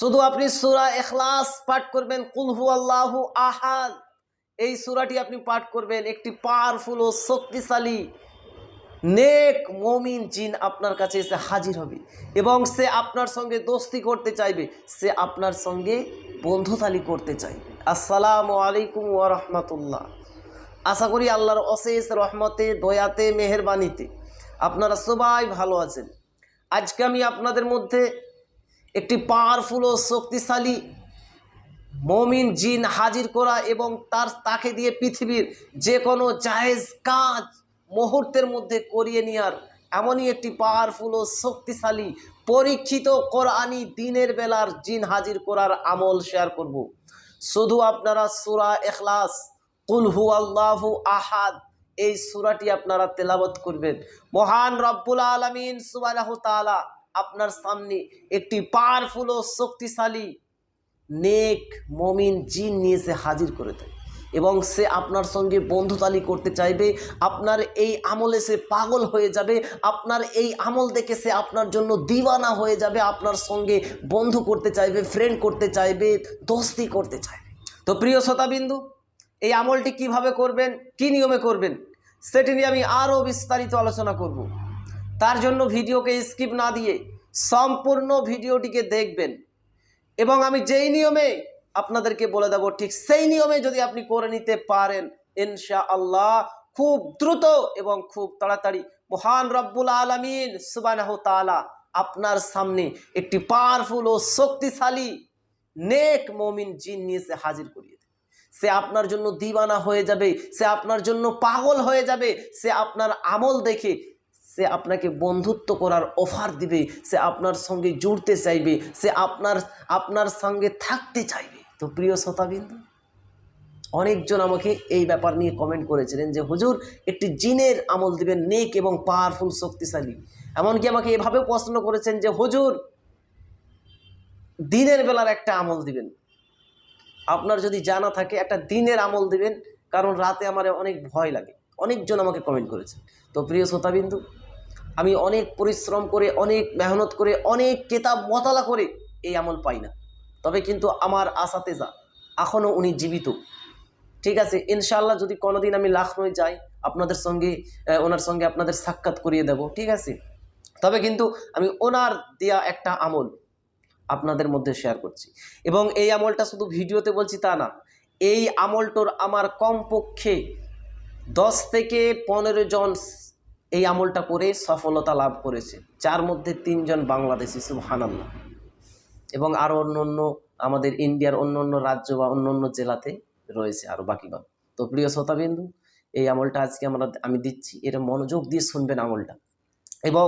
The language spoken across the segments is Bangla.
শুধু আপনি সুরা এখলাস পাঠ করবেন কুলহু আল্লাহু আহাদ। এই সুরাটি আপনি পাঠ করবেন, একটি পাওয়ারফুল ও শক্তিশালী, নেক মমিন জিন আপনার কাছে এসে হাজির হবে এবং সে আপনার সঙ্গে দোস্তি করতে চাইবে, সে আপনার সঙ্গে বন্ধুতালি করতে চাইবে। আসসালামু আলাইকুম রাহমাতুল্লাহ। আশা করি আল্লাহর অশেষ রহমতে, দয়াতে, মেহেরবানিতে আপনারা সবাই ভালো আছেন। আজকে আমি আপনাদের মধ্যে একটি পাওয়ারফুল ও শক্তিশালী মমিন জিন হাজির করা এবং তার, তাকে দিয়ে পৃথিবীর যে কোনো জায়েজ কাজ মুহূর্তের মধ্যে করিয়ে নেওয়ার এমনই একটি পাওয়ারফুল ও শক্তিশালী পরীক্ষিত কোরআনি দিনের বেলার জিন হাজির করার আমল শেয়ার করব। শুধু আপনারা সুরা এখলাস কুলহু আল্লাহু আহাদ, এই সুরাটি আপনারা তেলাবত করবেন মহান রব্বুল আলমিন সুবাহ তালা আপনার সামনে একটি পাওয়ারফুল ও শক্তিশালী নেক মমিন জিন নিয়ে সে হাজির করে দেয় এবং সে আপনার সঙ্গে বন্ধুতালি করতে চাইবে। আপনার এই আমলে সে পাগল হয়ে যাবে। আপনার এই আমল দেখে সে আপনার জন্য দিওয়ানা হয়ে যাবে। আপনার সঙ্গে বন্ধু করতে চাইবে ফ্রেন্ড করতে চাইবে, দোস্তি করতে চাইবে। তো প্রিয় শ্রোতাবিন্দু, এই আমলটি কীভাবে করবেন, কি নিয়মে করবেন, সেটি নিয়ে আমি আরও বিস্তারিত আলোচনা করব। তার জন্য ভিডিওকে স্কিপ না দিয়ে সম্পূর্ণ ভিডিওটিকে দেখবেন। এবং আমি যেই নিয়মে আপনাদেরকে বলে দেবো, ঠিক সেই নিয়মে যদি আপনি করে নিতে পারেন ইনশা আল্লাহ খুব দ্রুত এবং খুব তাড়াতাড়ি। মহান রব্বুল আলমিন সুবানাহ তালা আপনার সামনে একটি পাওয়ারফুল ও শক্তিশালী নেক মমিন জিন নিয়ে সে হাজির করিয়ে দেবে। সে আপনার জন্য দিবানা হয়ে যাবে, সে আপনার জন্য পাগল হয়ে যাবে, সে আপনার আমল দেখে সে আপনাকে বন্ধুত্ব করার অফার দিবে, সে আপনার সঙ্গে জুড়তে চাইবে, সে আপনার আপনার সঙ্গে থাকতে চাইবে। তো প্রিয় শ্রোতাবিন্দু, অনেকজন আমাকে এই ব্যাপার নিয়ে কমেন্ট করেছিলেন যে, হুজুর, একটি জিনের আমল দিবেন, নেক এবং পাওয়ারফুল শক্তিশালী। এমনকি আমাকে এভাবেও প্রশ্ন করেছেন যে, হুজুর, দিনের বেলার একটা আমল দিবেন। আপনার যদি জানা থাকে, একটা দিনের আমল দিবেন, কারণ রাতে আমার অনেক ভয় লাগে। অনেকজন আমাকে কমেন্ট করেছে তো প্রিয় শ্রোতাবিন্দু আমি অনেক পরিশ্রম করে, অনেক মেহনত করে, অনেক কেতাব মতালা করে এই আমল পাই না। তবে কিন্তু আমার আশাতে যা এখনও উনি জীবিত। ঠিক আছে ইনশাল্লাহ যদি কোনোদিন আমি লাখনৌ যাই, আপনাদের সঙ্গে ওনার সঙ্গে আপনাদের সাক্ষাৎ করিয়ে দেব, ঠিক আছে? তবে কিন্তু আমি ওনার দেয়া একটা আমল আপনাদের মধ্যে শেয়ার করছি। এবং এই আমলটা শুধু ভিডিওতে বলছি তা না, এই আমলটোর আমার কমপক্ষে দশ থেকে পনেরো জন এই আমলটা করে সফলতা লাভ করেছে। যার মধ্যে তিনজন বাংলাদেশি শুভ সুবহানাল্লাহ। এবং আরও অন্য অন্য আমাদের ইন্ডিয়ার অন্য অন্য রাজ্য বা অন্য অন্য জেলাতে রয়েছে আরও বাকিগণ তো প্রিয় শ্রোতাবিন্দু, এই আমলটা আজকে আমরা, আমি দিচ্ছি। এটা মনোযোগ দিয়ে শুনবেন আমলটা। এবং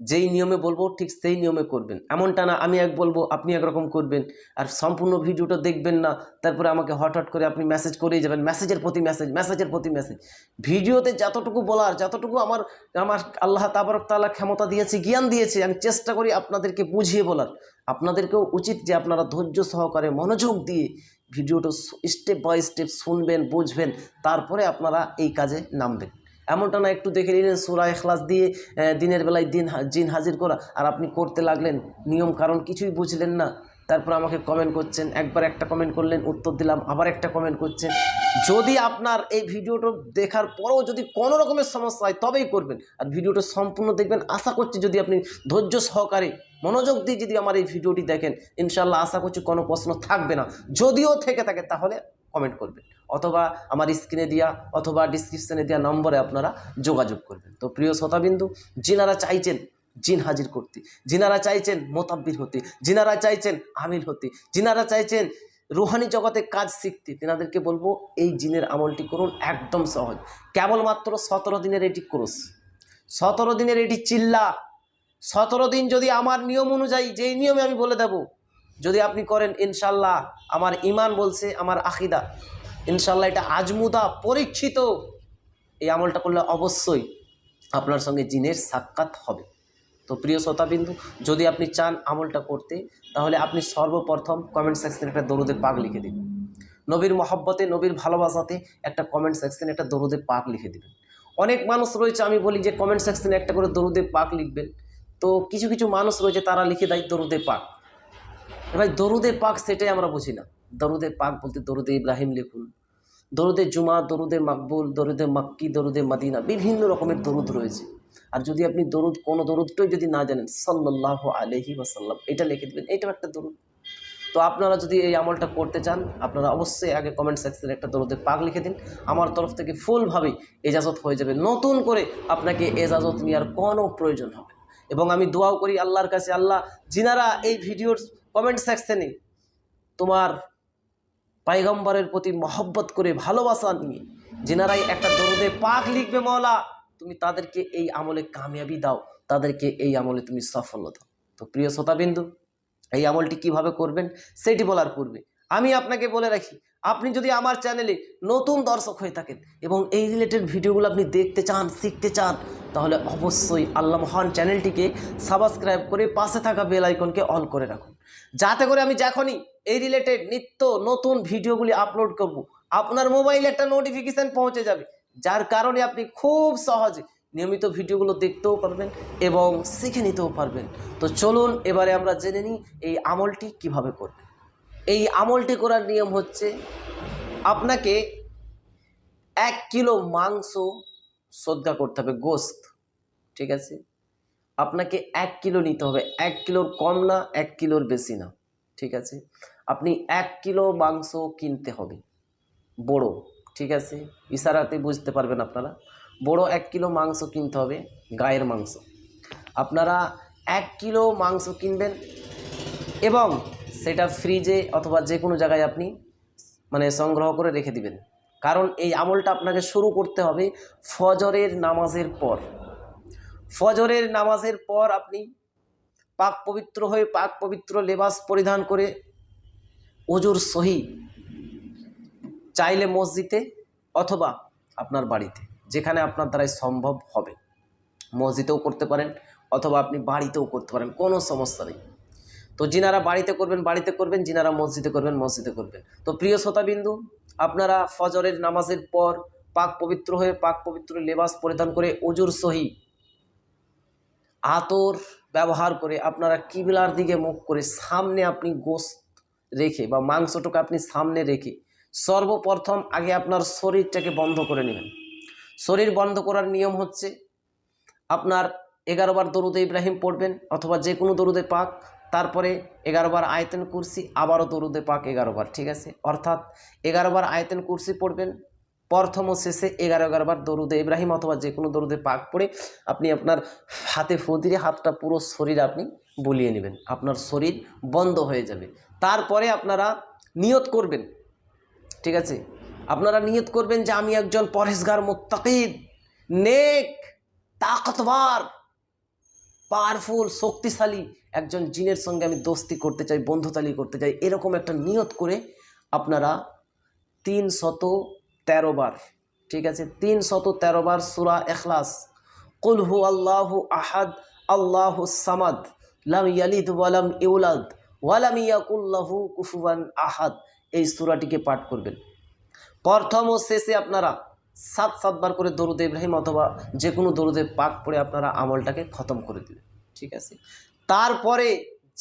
যেই নিয়মে বলব, ঠিক সেই নিয়মে করবেন। এমনটা না, আমি এক বলব, আপনি একরকম করবেন। আর সম্পূর্ণ ভিডিওটা দেখবেন না, তারপরে আমাকে হঠাৎ করে আপনি মেসেজ করেই যাবেন মেসেজের প্রতি মেসেজ মেসেজের প্রতি মেসেজ ভিডিওতে যতটুকু বলার, যতটুকু আমার আমার আল্লাহ তাবারক তাআলা ক্ষমতা দিয়েছে, জ্ঞান দিয়েছে, আমি চেষ্টা করি আপনাদেরকে বুঝিয়ে বলার। আপনাদেরকেও উচিত যে আপনারা ধৈর্য সহকারে মনোযোগ দিয়ে ভিডিওটা স্টেপ বাই স্টেপ শুনবেন, বুঝবেন, তারপরে আপনারা এই কাজে নামবেন। এমনটা না, একটু দেখে নিলেন সুরা এখলাস দিয়ে দিনের বেলায় দিন জিন হাজির করা। আর আপনি করতে লাগলেন, নিয়ম কারণ কিছুই বুঝলেন না। তারপর আমাকে কমেন্ট করছেন, একবার একটা কমেন্ট করলেন, উত্তর দিলাম, আবার একটা কমেন্ট করছেন। যদি আপনার এই ভিডিওটা দেখার পরেও যদি কোনো রকমের সমস্যা হয়, তবেই করবেন। আর ভিডিওটা সম্পূর্ণ দেখবেন। আশা করছি যদি আপনি ধৈর্য সহকারে, মনোযোগ দিয়ে যদি আমার এই ভিডিওটি দেখেন ইনশাল্লাহ আশা করছি কোনো প্রশ্ন থাকবে না। যদিও থেকে থাকে, তাহলে কমেন্ট করবেন। অথবা আমার স্ক্রিনে দেওয়া অথবা ডিসক্রিপশানে দেওয়া নম্বরে আপনারা যোগাযোগ করবেন। তো প্রিয় শ্রোতাবিন্দু, যিনারা চাইছেন জিন হাজির করতে, যিনারা চাইছেন মোতাব্বির হতে, যিনারা চাইছেন আমিল হতে, যিনারা চাইছেন রুহানি জগতে কাজ শিখতে, তেনাদেরকে বলব, এই জিনের আমলটি করুন একদম সহজ। কেবলমাত্র সতেরো দিনের এটি কোর্স সতেরো দিনের এটি চিল্লা। সতেরো দিন যদি আমার নিয়ম অনুযায়ী, যেই নিয়মে আমি বলে দেব যদি আপনি করেন, ইনশাল্লাহ আমার ইমান বলছে আমার আখিদা। ইনশাল্লাহ এটা আজমুদা, পরীক্ষিত। এই আমলটা করলে অবশ্যই আপনার সঙ্গে জিনের সাক্ষাৎ হবে। তো প্রিয় শ্রোতাবিন্দু, যদি আপনি চান আমলটা করতে, তাহলে আপনি সর্বপ্রথম কমেন্ট সেকশনে একটা দরুদে পাক লিখে দিন। নবীর মহব্বতে, নবীর ভালোবাসাতে একটা কমেন্ট সেকশনে একটা দরুদে পাক লিখে দিবেন। অনেক মানুষ রয়েছে, আমি বলি যে কমেন্ট সেকশনে একটা করে দরুদে পাক লিখবেন। তো কিছু কিছু মানুষ রয়েছে, তারা লিখে দেয় দরুদে পাক। ভাই, দরুদে পাক সেটাই আমরা বুঝি না। দরুদে পাক বলতে দরুদে ইব্রাহিম লিখুন, দরুদে জুমা, দরুদে মাকবুল, দরুদে মাক্কি, দরুদে মাদিনা, বিভিন্ন রকমের দরুদ রয়েছে। আর যদি আপনি দরুদ, কোনো দরুদটাই যদি না জানেন সাল্লাহ আলহি ওয়াসাল্লাম, এটা লিখে দেবেন, এটাও একটা দরুদ। তো আপনারা যদি এই আমলটা করতে চান, আপনারা অবশ্যই আগে কমেন্ট সেকশনে একটা দরুদে পাক লিখে দিন। আমার তরফ থেকে ফুলভাবেই এজাজত হয়ে যাবে। নতুন করে আপনাকে এজাজত নেওয়ার কোনো প্রয়োজন হবে এবং আমি দোয়াও করি আল্লাহর কাছে, আল্লাহ, যিনারা এই ভিডিওর কমেন্ট সেকশনে তোমার পাইগম্বরের প্রতি মহব্বত করে ভালোবাসা নিয়ে যেনারাই একটা দরুদে পাক লিখবে মওলা, তুমি তাদেরকে এই আমলে কামিয়াবি দাও, তাদেরকে এই আমলে তুমি সাফল্য দাও। তো প্রিয় শ্রোতাবিন্দু, এই আমলটি কীভাবে করবেন সেটি বলার পূর্বে আমি আপনাকে বলে রাখি, আপনি যদি আমার চ্যানেলে নতুন দর্শক হয়ে থাকেন এবং এই রিলেটেড ভিডিওগুলো আপনি দেখতে চান, শিখতে চান, তাহলে অবশ্যই আল্লাহ মহান চ্যানেলটিকে সাবস্ক্রাইব করে পাশে থাকা বেল আইকনকে অন করে রাখুন। যাতে করে আমি যখনই এই রিলেটেড নিত্য নতুন ভিডিওগুলি আপলোড করব, আপনার মোবাইলে একটা নোটিফিকেশান পৌঁছে যাবে। যার কারণে আপনি খুব সহজে নিয়মিত ভিডিওগুলো দেখতেও পারবেন এবং শিখে নিতেও পারবেন। তো চলুন এবারে আমরা জেনে নিই এই আমলটি কীভাবে করবেন। এই আমলটি করার নিয়ম হচ্ছে, আপনাকে এক কিলো মাংস সদ্গা করতে হবে, গোস্ত, ঠিক আছে? আপনাকে এক কিলো নিতে হবে। এক কিলোর কম না, এক কিলোর বেশি না। ঠিক আছে? আপনি এক কিলো মাংস কিনতে হবে। বড়, ঠিক আছে? ইশারাতে বুঝতে পারবেন আপনারা। বড় এক কিলো মাংস কিনতে হবে, গায়ের মাংস। আপনারা এক কিলো মাংস কিনবেন এবং সেটা ফ্রিজে অথবা যে কোনো জায়গায় আপনি মানে সংগ্রহ করে রেখে দিবেন। কারণ এই আমলটা আপনাকে শুরু করতে হবে ফজরের নামাজের পর। ফজরের নামাজের পর আপনি পাক পবিত্র হয়ে পাক পবিত্র লেবাস পরিধান করে ওজুর সহি চাইলে মসজিদে অথবা আপনার বাড়িতে, যেখানে আপনার দ্বারাই সম্ভব হবে। মসজিদেও করতে পারেন অথবা আপনি বাড়িতেও করতে পারেন, কোনো সমস্যা নেই। তো যিনারা বাড়িতে করবেন বাড়িতে করবেন, যিনারা মসজিদে করবেন মসজিদে করবেন। তো প্রিয় শ্রোতাবিন্দু, আপনারা ফজরের নামাজের পর পাক পবিত্র হয়ে পাক পবিত্র লেবাস পরিধান করে অজুর সহি আতর ব্যবহার করে আপনারা কিবলার দিকে মুখ করে সামনে আপনি গোস্ত রেখে বা মাংসটুকু আপনি সামনে রেখে সর্বপ্রথম আগে আপনার শরীরটাকে বন্ধ করে নেবেন। শরীর বন্ধ করার নিয়ম হচ্ছে আপনার এগারো বার দরুদে ইব্রাহিম পড়বেন অথবা যে কোনো দরুদে পাক, তারপরে এগারো বার আয়তেন কুরসি, আবারও দরুদে পাক এগারো বার, ঠিক আছে? অর্থাৎ এগারো বার আয়তেন কুরসি পড়বেন প্রথম ও শেষে এগারো এগারো বার দরুদে ইব্রাহিম অথবা যে কোনো দরুদে পাক পড়ে আপনি আপনার হাতে ফু দিয়ে হাতটা পুরো শরীর আপনি বুলিয়ে নেবেন। আপনার শরীর বন্ধ হয়ে যাবে। তারপরে আপনারা নিয়ত করবেন। ঠিক আছে? আপনারা নিয়ত করবেন যে আমি একজন পরেশগার মোত্তাকিদ, নেক তাকতবার পাওয়ারফুল, শক্তিশালী, একজন জিনের সঙ্গে আমি দোস্তি করতে চাই, বন্ধুতালি করতে চাই, এরকম একটা নিয়ত করে আপনারা তিন শত তেরো বার, ঠিক আছে? তিন শত তেরো বার সুরা এখলাস কুলহু আল্লাহু আহাদ, আল্লাহু সামাদ, লাম ইয়ালিদ ওয়ালাম ইউলাদ ওয়ালাম ইয়াকুল্লাহু কুফুয়ান আহাদ। এই সুরাটিকে পাঠ করবেন। প্রথম ও শেষে আপনারা সাত সাতবার করে দরুদে ইব্রাহিম অথবা যে কোনো দরুদে পাক পড়ে আপনারা আমলটাকে খতম করে দেবেন, ঠিক আছে? তারপরে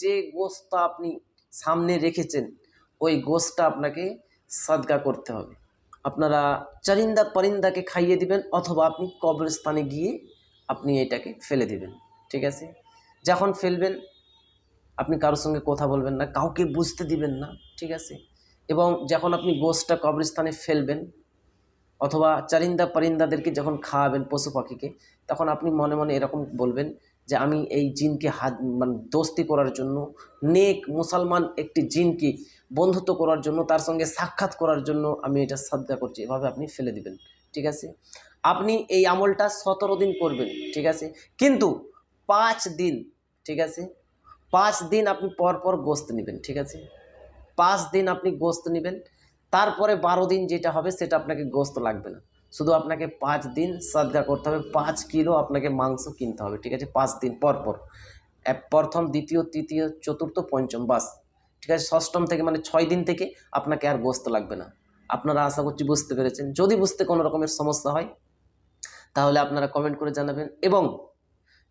যে গোস্তটা আপনি সামনে রেখেছেন, ওই গোস্তটা আপনাকে সদকা করতে হবে। আপনারা চারিন্দা পরিন্দাকে খাইয়ে দিবেন অথবা আপনি কবরস্থানে গিয়ে আপনি এটাকে ফেলে দিবেন, ঠিক আছে? যখন ফেলবেন, আপনি কারোর সঙ্গে কথা বলবেন না, কাউকে বুঝতে দিবেন না, ঠিক আছে? এবং যখন আপনি গোস্তটা কবরস্থানে ফেলবেন, অথবা চারিন্দা পরিন্দাদেরকে যখন খাওয়াবেন, পশু পাখিকে, তখন আপনি মনে মনে এরকম বলবেন যে আমি এই জিনকে হাত মানে দোস্তি করার জন্য, নেক মুসলমান একটি জিনকে বন্ধুত্ব করার জন্য, তার সঙ্গে সাক্ষাৎ করার জন্য আমি এটা সাদগা করছি। এভাবে আপনি ফেলে দিবেন, ঠিক আছে? আপনি এই আমলটা সতেরো দিন করবেন, ঠিক আছে? কিন্তু পাঁচ দিন, ঠিক আছে? পাঁচ দিন আপনি পর পর গোস্ত নেবেন, ঠিক আছে? পাঁচ দিন আপনি গোস্ত নেবেন, তারপরে বারো দিন যেটা হবে, সেটা আপনাকে গোস্ত লাগবে না। শুধু আপনাকে পাঁচ দিন সাদগা করতে হবে, পাঁচ কিলো আপনাকে মাংস কিনতে হবে, ঠিক আছে? পাঁচ দিন পর পর। প্রথম, দ্বিতীয়, তৃতীয়, চতুর্থ, পঞ্চম, বাস। ঠিক আছে? ষষ্ঠম থেকে মানে ছয় দিন থেকে আপনাকে আর গোস্ত লাগবে না। আপনারা আশা করছি বুঝতে পেরেছেন। যদি বুঝতে কোনো রকমের সমস্যা হয়, তাহলে আপনারা কমেন্ট করে জানাবেন এবং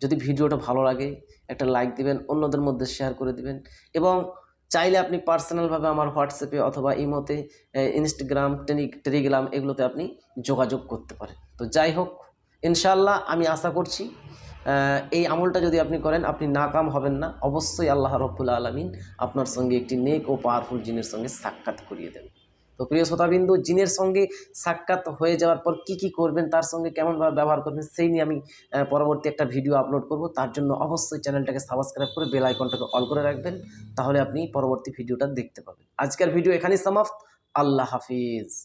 যদি ভিডিওটা ভালো লাগে, একটা লাইক দিবেন, অন্যদের মধ্যে শেয়ার করে দিবেন এবং চাইলে আপনি পার্সোনালভাবে আমার হোয়াটসঅ্যাপে অথবা ইমোতে ইনস্টাগ্রাম টেলিগ্রাম এগুলোতে আপনি যোগাযোগ করতে পারেন। তো যাই হোক ইনশাল্লাহ আমি আশা করছি এই আমলটা যদি আপনি করেন, আপনি নাকাম হবেন না। অবশ্যই আল্লাহ রব্বুল আলমিন আপনার সঙ্গে একটি নেক ও পাওয়ারফুল জিনের সঙ্গে সাক্ষাৎ করিয়ে দেবেন। তো প্রিয় শ্রোতাবিন্দু, জিনের সঙ্গে সাক্ষাৎ হয়ে যাওয়ার পর কি কি করবেন, তার সঙ্গে কেমনভাবে ব্যবহার করবেন, সেই নিয়ে আমি পরবর্তী একটা ভিডিও আপলোড করব। তার জন্য অবশ্যই চ্যানেলটাকে সাবস্ক্রাইব করে বেল আইকনটাকে অল করে রাখবেন, তাহলে আপনি পরবর্তী ভিডিওটা দেখতে পাবেন। আজকের ভিডিও এখানেই সমাপ্ত। আল্লাহ হাফিজ।